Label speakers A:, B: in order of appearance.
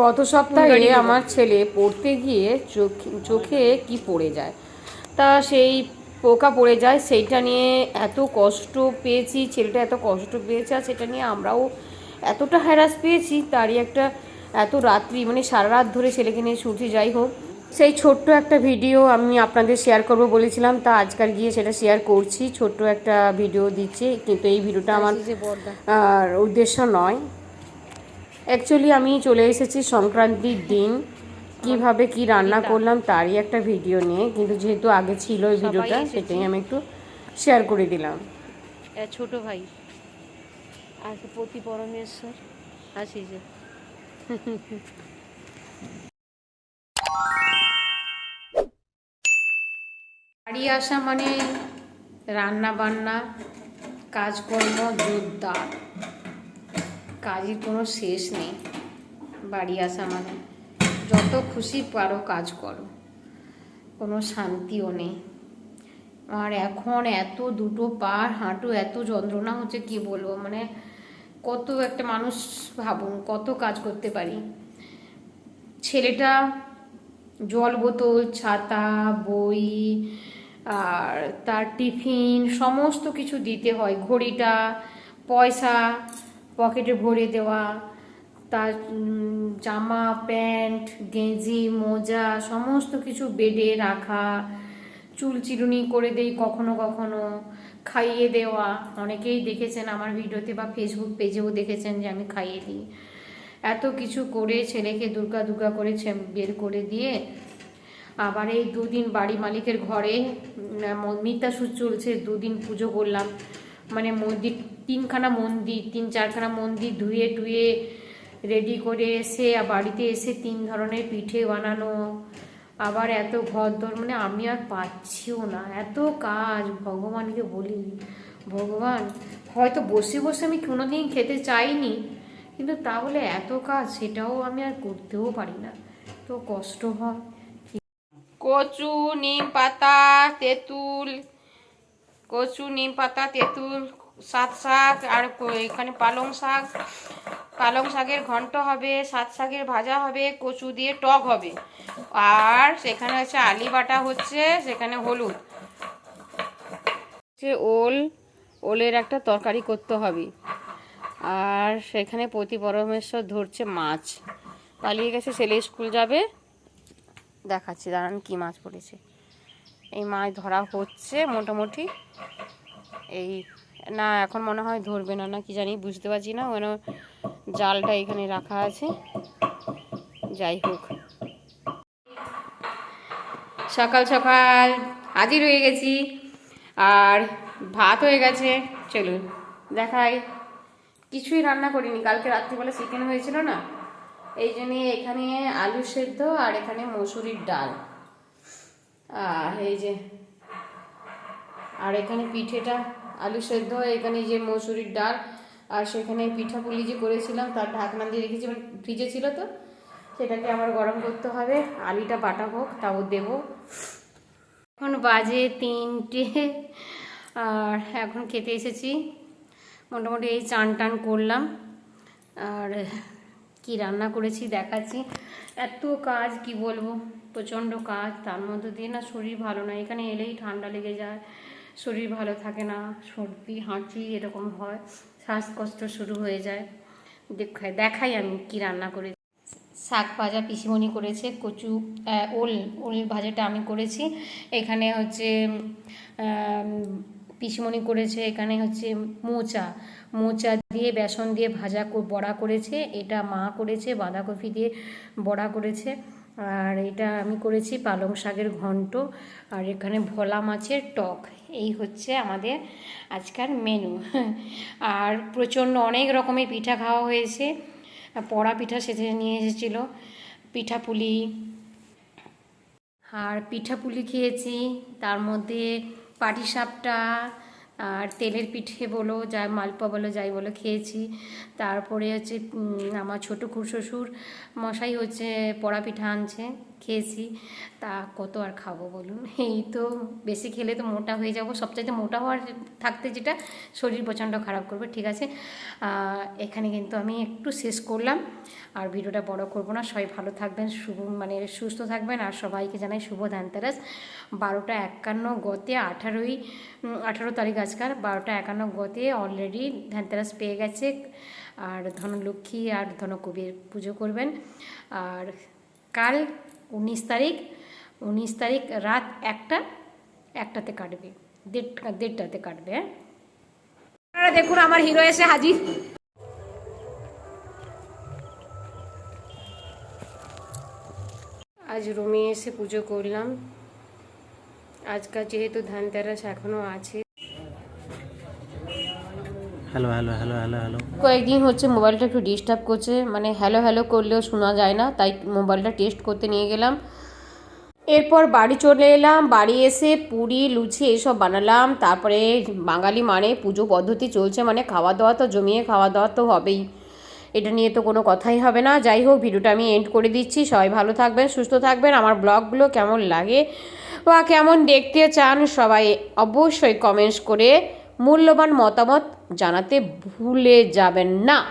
A: গত সপ্তাহে আমার ছেলে পড়তে গিয়ে চোখ চোখে কি পড়ে যায়? তা সেই পোকা পড়ে যায় সেইটা নিয়ে এত কষ্ট পেয়েছি ছেলেটা এত কষ্ট পেয়েছে আর সেটা নিয়ে আমরাও এতটা হ্যারাস পেয়েছি তারই একটা এত রাত্রি মানে সারা রাত ধরে ছেলেকে নিয়ে ছুটি যাই হোক। সেই ছোট্ট একটা ভিডিও আমি আপনাদের শেয়ার করব বলেছিলাম তা আজকাল গিয়ে সেটা শেয়ার করছি। ছোট্ট একটা ভিডিও দিচ্ছি কিন্তু এই ভিডিওটা আমার আর উদ্দেশ্য নয়। অ্যাকচুয়ালি আমি চলে এসেছি সংক্রান্তির দিন। কীভাবে কি রান্না করলাম তারই একটা ভিডিও নিয়ে। কিন্তু যেহেতু আগে ছিল ওই ভিডিওটা সেটাই আমি একটু শেয়ার করে দিলাম।
B: ছোট ভাই। আর পতি পরমেশ্বর আসি যে।
A: বাড়ি আসা মানে রান্না বান্না কাজকর্ম জোরদার। কাজের কোনো শেষ নেই। বাড়ি আসা মানে। যত খুশি পারো কাজ করো। কোনো শান্তিও নেই। আর এখন এত দুটো পা, হাঁটু, এত যন্ত্রণা হচ্ছে কি বলব? মানে কত একটা মানুষ ভাবুন, কত কাজ করতে পারি। ছেলেটা জল বোতল, ছাতা, বই, আর তার টিফিন, সমস্ত কিছু দিতে হয়। ঘড়িটা, পয়সা পকেটে ভরে দেওয়া, তার জামা, প্যান্ট, গেঞ্জি, মোজা, সমস্ত কিছু বেডে রাখা, চুল চিরুনি করে দেই কখনো কখনো, খাইয়ে দেওয়া। অনেকেই দেখেছেন আমার ভিডিওতে বা ফেসবুক পেজেও দেখেছেন যে আমি খাইয়ে দিই। এত কিছু করে ছেলেকে দুর্গা দুর্গা করে বের করে দিয়ে আবার এই দুদিন বাড়ি মালিকের ঘরে মিতাসুর চলছে, দুদিন পুজো করলাম। মানে মন্দির তিনখানা মন্দির তিন চারখানা মন্দির ধুয়ে টুয়ে রেডি করে এসে বাড়িতে এসে তিন ধরনের পিঠে বানানো। আবার এত ঘর দর মানে আমি আর পাচ্ছিও না। এত কাজ, ভগবানকে বলি, ভগবান, হয়তো বসে বসে আমি কোনোদিন খেতে চাইনি, কিন্তু তাহলে এত কাজ, সেটাও আমি আর করতেও পারি না। তো কষ্ট হয়। কচু, নিম পাতা, তেঁতুল, কচু, নিম পাতা, তেঁতুল সাত শাক আর এখানে পালং শাক। পালং শাকের ঘন্ট হবে, সাত শাকের ভাজা হবে, কচু দিয়ে টক হবে। আর সেখানে হচ্ছে আলি বাটা হচ্ছে, সেখানে হলুদ। হচ্ছে ওল, ওলের একটা তরকারি করতে হবে। আর সেখানে প্রতি পরমেশ্বর ধরছে মাছ। পালিয়ে গেছে, ছেলে স্কুল যাবে। দেখাচ্ছি, দাঁড়ান, কি মাছ পড়েছে। এই মাছ ধরা হচ্ছে মোটামুটি। এই না, এখন মনে হয় ধরবে না না কি জানি, বুঝতে পারছি না। কেন জালটা এখানে রাখা আছে। যাই হোক। সকাল সকাল। হাজির হয়ে গেছি। আর ভাত হয়ে গেছে। চলুন, দেখাই। কিছুই রান্না করিনি। কালকে রাত্রিবেলা চিকেন হয়েছিল না। এই জন্য এখানে আলু সেদ্ধ আর এখানে মসুরির ডাল। আর এই যে, আর এখানে পিঠেটা আলু সেদ্ধ, এখানে যে মসুরির ডাল আর সেখানে পিঠাপুলি যে করেছিলাম, তার ঢাকনা দিয়ে রেখেছি মানে ফ্রিজে ছিল তো, সেটাকে আবার গরম করতে হবে। আলুটা বাটা হোক, তাও দেবো। এখন বাজে তিনটে, আর এখন খেতে এসেছি। মোটামুটি এই চান টান করলাম, আর কি রান্না করেছি দেখাচ্ছি। এত কাজ, কি বলব? প্রচণ্ড কাজ, তার মধ্যে দিয়ে না শরীর ভালো না এখানে এলেই ঠান্ডা লেগে যায়। শরীর ভালো থাকে না, সর্দি, হাঁচি এরকম হয়, শ্বাসকষ্ট শুরু হয়ে যায়। দেখাই দেখাই আমি কি রান্না করে শাক ভাজা পিসিমণি করেছে, কচু ওল ওল ভাজাটা আমি করেছি। এখানে হচ্ছে পিসিমণি করেছে এখানে হচ্ছে মোচা। মোচা দিয়ে বেসন দিয়ে ভাজা বড়া করেছে, এটা মা করেছে, বাঁধাকপি দিয়ে বড়া করেছে। আর এটা আমি করেছি পালং শাকের ঘন্ট, আর এখানে ভোলা মাছের টক। এই হচ্ছে আমাদের আজকাল মেনু আর প্রচণ্ড অনেক রকমের পিঠা খাওয়া হয়েছে। পড়া পিঠা সেজে নিয়ে এসেছিল, পিঠা পুলি। আর পিঠা পুলি খেয়েছি, তার মধ্যে পাটিসাপটা আর তেলের পিঠে বলো, যা মালপোয়া বলো, যাই বলো খেয়েছি। তারপরে হচ্ছে আমার ছোটো শ্বশুর মশাই হচ্ছে পড়া পিঠা আনছে। খেয়েছি। তা কত আর খাব বলুন? এই তো বেশি খেলে তো মোটা হয়ে যাব। সবচাইতে মোটা হওয়ার থাকতে যেটা শরীর প্রচণ্ড খারাপ করবে, ঠিক আছে? এখানে কিন্তু আমি একটু শেষ করলাম। আর ভিডিওটা বড় করব না। সবাই ভালো থাকবেন, শুভ মানে সুস্থ থাকবেন। আর সবাইকে জানাই শুভ ধানতেরাস। বারোটা একান্ন গতে আঠারোই আঠারো তারিখ আজকাল। বারোটা একান্ন গতে অলরেডি ধানতেরাস পেয়ে গেছে। আর ধনলক্ষ্মী আর ধনকবির পুজো করবেন। আর কাল উনিশ তারিখ উনিশ তারিখ রাত একটা, একটাতে কাটবে, দেড়, দেড়টাতে কাটবে হ্যাঁ? দেখুন, আমার হিরো এসে হাজির। আজ রুমে এসে পুজো করলাম। আজকাল যেহেতু ধানতেরাস এখনও আছে।
C: Hello hello hello hello hello
A: কয়েকদিন হচ্ছে মোবাইলটা একটু ডিস্টার্ব করছে মানে হ্যালো হ্যালো করলেও শোনা যায় না, তাই মোবাইলটা টেস্ট করতে নিয়ে গেলাম। এরপর বাড়ি চলে এলাম, বাড়ি এসে পুরি, লুচি এইসব বানালাম, তারপরে বাঙালি মানে পুজো পদ্ধতি চলছে মানে খাওয়া দাওয়া তো জমিয়ে খাওয়া দাওয়া তো হবেই। এটা নিয়ে তো কোনো কথাই হবে না। যাই হোক, ভিডিওটা আমি এন্ড করে দিচ্ছি। সবাই ভালো থাকবেন, সুস্থ থাকবেন। আমার ব্লগগুলো কেমন লাগে বা কেমন দেখতে চান সবাই অবশ্যই কমেন্টস করে মূল্যবান মতামত জানাতে ভুলে যাবেন না।